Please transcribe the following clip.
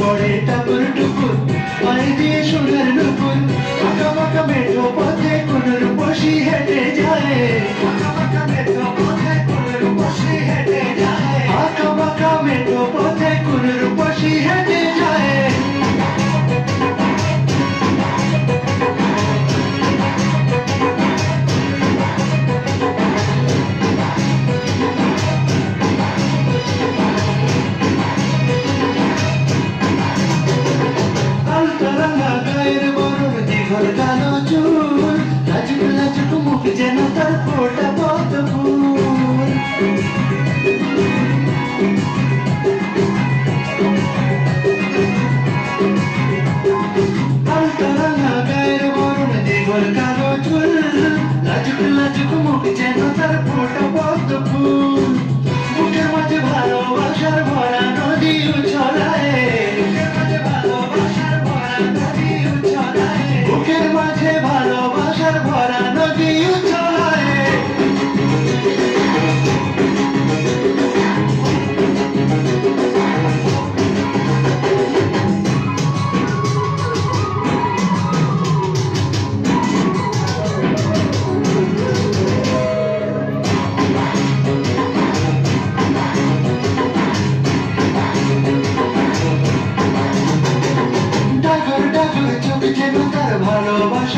পড়ে লাজুক লাজুক মুখ যেন তার ফোটা পদ্ম ফুল। মুখের মাঝে ভালোবাসার ভরা নদী